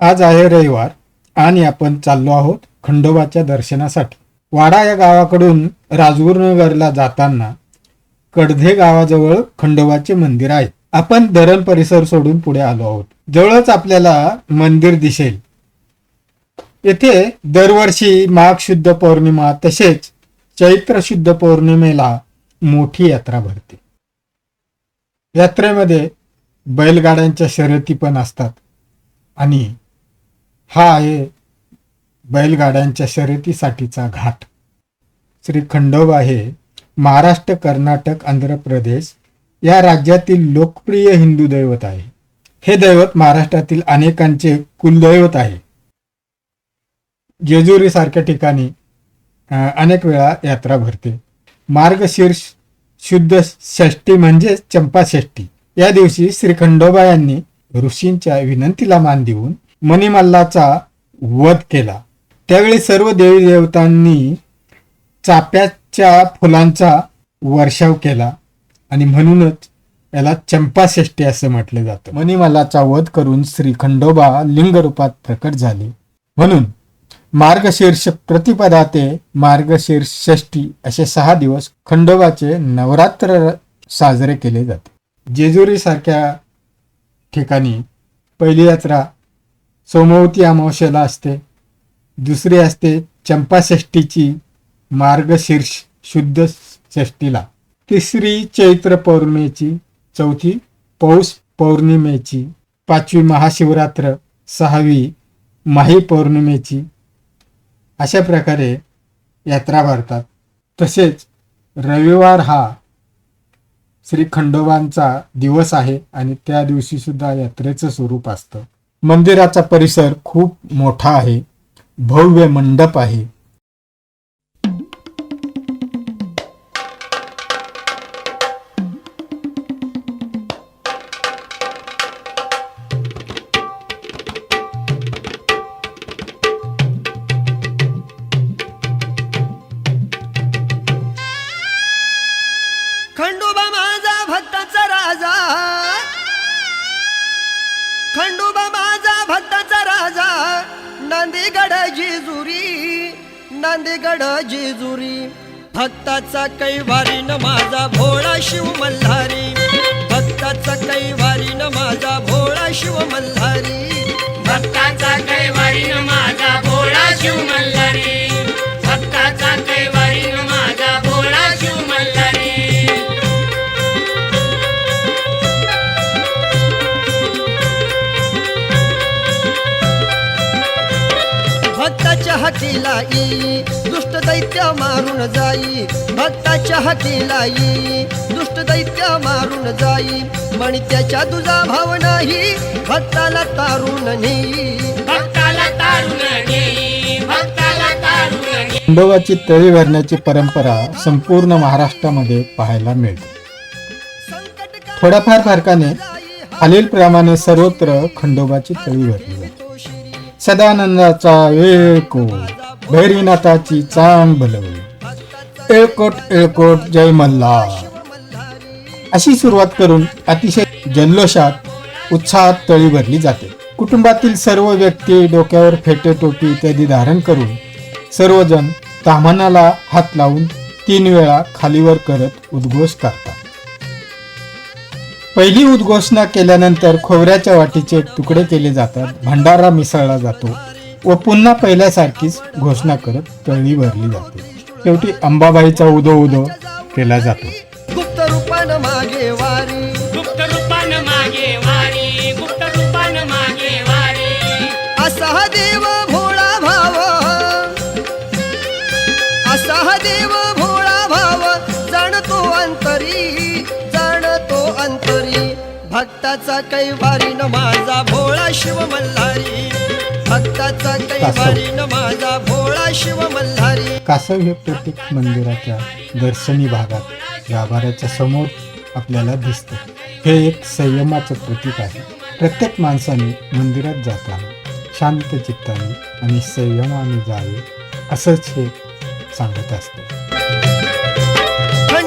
आज आहे रविवार आणि आपण चाललो आहोत खंडोबाच्या दर्शनासाठी. वाडा या गावाकडून राजगुरुनगरला जाताना कडधे गावाजवळ खंडोबाचे मंदिर आहे. आपण धरण परिसर सोडून पुढे आलो आहोत. जवळच आपल्याला मंदिर दिसेल. येथे दरवर्षी माघ शुद्ध पौर्णिमा तसेच चैत्र शुद्ध पौर्णिमेला मोठी यात्रा भरते. यात्रेमध्ये बैलगाड्यांच्या शर्यती पण असतात आणि हा आहे बैलगाड्यांच्या शर्यतीसाठीचा घाट. श्री खंडोबा हे महाराष्ट्र कर्नाटक आंध्र प्रदेश या राज्यातील लोकप्रिय हिंदू दैवत आहे. हे दैवत महाराष्ट्रातील अनेकांचे कुलदैवत आहे. जेजुरी सारख्या ठिकाणी अनेक वेळा यात्रा भरते. मार्गशीर्ष शुद्ध षष्टी म्हणजेच चंपा षष्टी या दिवशी श्री खंडोबा यांनी ऋषींच्या विनंतीला मान देऊन मणिमल्लाचा वध केला. त्यावेळी सर्व देवी देवतांनी चाप्याच्या फुलांचा वर्षाव केला आणि म्हणूनच याला चंपाषष्ठी असं म्हटलं जातं. मणिमल्लाचा वध करून श्री खंडोबा लिंगरूपात प्रकट झाले. म्हणून मार्गशीर्ष प्रतिपदा ते मार्गशीर्ष षष्ठी असे सहा दिवस खंडोबाचे नवरात्र साजरे केले जाते. जेजुरी सारख्या ठिकाणी पहिली यात्रा सोमवती अमावस्येला असते. दुसरी असते चंपाषष्ठीची मार्गशीर्ष शुद्ध षष्टीला तिसरी चैत्र पौर्णिमेची चौथी पौष पौर्णिमेची पाचवी महाशिवरात्र सहावी माही पौर्णिमेची. अशा प्रकारे यात्रा भरतात. तसेच रविवार हा श्री खंडोबांचा दिवस आहे आणि त्या दिवशी सुद्धा यात्रेचं स्वरूप असतं. मंदिराचा परिसर खूप मोठा आहे. भव्य मंडप आहे. नांदेगड जेजुरी. भक्ताचा कैवारी न माझा भोळा शिव मल्हारी. भक्ताचा कैवारी न माझा भोळा शिव मल्हारी. हातीला येई दुष्ट दैत्य मारून जाई. भक्ताच्या हातीला येई दुष्ट दैत्य मारून जाई. म्हणी त्याच्या तुझा भाव नाही भक्ताला तारून नेई भक्ताला तारून नेई भक्ताला तारून नेई खंडोबाची तळी भरण्याची परंपरा संपूर्ण महाराष्ट्रामध्ये पाहायला मिळते. थोड्याफार फरकाने खालीलप्रमाणे सर्वत्र खंडोबाची तळी भरली जाते. सदानंदाचा वेळको भैरीनाथाची चांग भलवली एळकोट एळकोट जय मल्ला अशी सुरुवात करून अतिशय जल्लोषात उत्साहात तळी भरली जाते. कुटुंबातील सर्व व्यक्ती डोक्यावर फेटे टोपी इत्यादी धारण करून सर्वजण ताम्हानाला हात लावून तीन वेळा खालीवर करत उद्घोष करतात. पहिली उद्घोषणा केल्यानंतर खोबऱ्याच्या वाटीचे तुकडे केले जातात भंडारा मिसळला जातो व पुन्हा पहिल्यासारखीच घोषणा करत तळी भरली जाते. शेवटी अंबाबाईचा उदो उदो केला जातो. गुप्त रूपान मागे वारी. भक्ताचा कैवारी न माझा भोळा शिव मल्हारी. भक्ताचा कैवारी न माझा भोळा शिव मल्हारी. कासव हे प्रत्येक मंदिराच्या दर्शनी भागात गाभाऱ्याच्या समोर आपल्याला दिसतं. हे एक संयमाचं प्रतीक आहे. प्रत्येक माणसाने मंदिरात जाताना शांत चित्ताने आणि संयमाने जावे असंच हे सांगत असतं.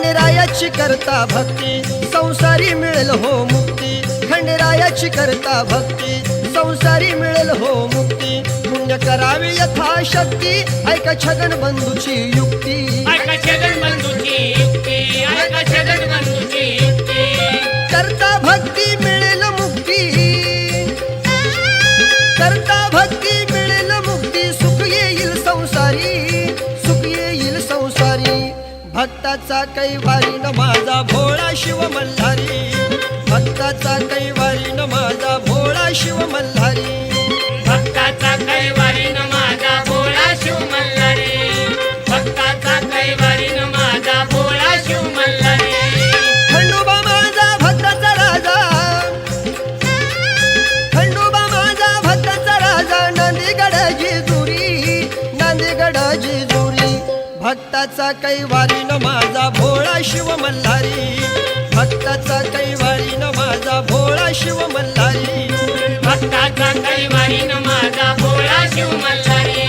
खंडरायाची करता भक्ती संसारी मिळेल हो मुक्ती. खंडरायाची करता भक्ती संसारी मिळेल हो मुक्ती. पुण्य करावे यथाशक्ती ऐका छगन बंधूची युक्ती. ऐका छगन बंधूची युक्ती ऐका छगन बंधूची युक्ती. करता भक्ती मिळेल कैवारीन माझा भोळा शिव मल्हारी. भक्ताचा कैवारीन माझा भोळा शिव मल्हारी. भक्ताचा कैवारी न माझा भोळा शिव मल्हारी. भक्ताचा कैवारी न माझा भोळा शिव मल्हारी. भक्ताचा कैवारी न माझा भोळा शिव मल्हारी.